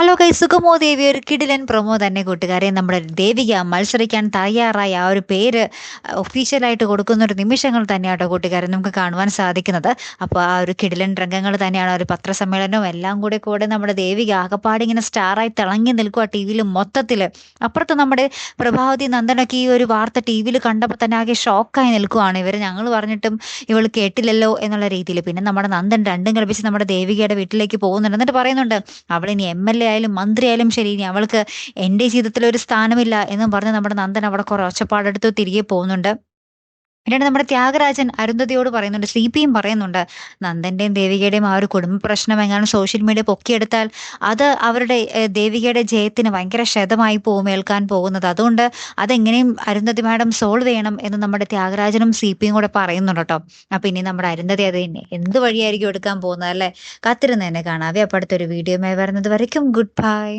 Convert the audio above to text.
Hello കൈ സുഖമോ ദേവി ഒരു കിടിലൻ പ്രൊമോ തന്നെ കൂട്ടുകാരെ. നമ്മുടെ ദേവിക മത്സരിക്കാൻ തയ്യാറായ ആ ഒരു പേര് ഒഫീഷ്യലായിട്ട് കൊടുക്കുന്ന ഒരു നിമിഷങ്ങൾ തന്നെയാട്ടോ കൂട്ടുകാരെ നമുക്ക് കാണുവാൻ സാധിക്കുന്നത്. അപ്പോൾ ആ ഒരു കിടിലൻ രംഗങ്ങൾ തന്നെയാണ് ഒരു പത്രസമ്മേളനവും എല്ലാം കൂടെ കൂടെ നമ്മുടെ ദേവിക ആകപ്പാടെ ഇങ്ങനെ സ്റ്റാറായി തിളങ്ങി നിൽക്കുക ടി വിയിൽ മൊത്തത്തിൽ അപ്പുറത്ത് നമ്മുടെ പ്രഭാവതി നന്ദനൊക്കെ ഈ ഒരു വാർത്ത ടി വിയിൽ കണ്ടപ്പോൾ തന്നെ ആകെ ഷോക്കായി നിൽക്കുകയാണ് ഇവർ ഞങ്ങൾ പറഞ്ഞിട്ടും ഇവൾ കേട്ടില്ലല്ലോ എന്നുള്ള രീതിയിൽ പിന്നെ നമ്മുടെ നന്ദൻ രണ്ടും കളിപ്പിച്ച് നമ്മുടെ ദേവികയുടെ വീട്ടിലേക്ക് പോകുന്നുണ്ട്. എന്നിട്ട് പറയുന്നുണ്ട് അവളിനി എം ഇനി എം എൽ ആയാലും മന്ത്രി ആയാലും ശരി ഇനി അവൾക്ക് എന്റെ ജീവിതത്തിൽ ഒരു സ്ഥാനമില്ല എന്നും പറഞ്ഞ് നമ്മുടെ നന്ദൻ അവിടെ കുറെ ഒച്ചപ്പാടെടുത്ത് തിരികെ പോകുന്നുണ്ട്. പിന്നീട് നമ്മുടെ ത്യാഗരാജൻ അരുന്ധതിയോട് പറയുന്നുണ്ട് സിപിയും പറയുന്നുണ്ട് നന്ദന്റെയും ദേവികയുടെയും ആ ഒരു കുടുംബ പ്രശ്നം എങ്ങാനും സോഷ്യൽ മീഡിയ പൊക്കിയെടുത്താൽ അത് അവരുടെ ദേവികയുടെ ജയത്തിന് ഭയങ്കര ക്ഷതമായി പോകും ഏൽക്കാൻ പോകുന്നത്. അതുകൊണ്ട് അതെങ്ങനെയും അരുന്ധതി മാഡം സോൾവ് ചെയ്യണം എന്ന് നമ്മുടെ ത്യാഗരാജനും സി പിയും കൂടെ പറയുന്നുണ്ട് കേട്ടോ. അപ്പൊ ഇനി നമ്മുടെ അരുന്ധതി അത് തന്നെ എന്ത് വഴിയായിരിക്കും എടുക്കാൻ പോകുന്നത് അല്ലെ? കാത്തിരുന്ന് തന്നെ കാണാവേ അപ്പൊ അടുത്തൊരു വീഡിയോയുമായി വരുന്നത് വരയ്ക്കും. Good bye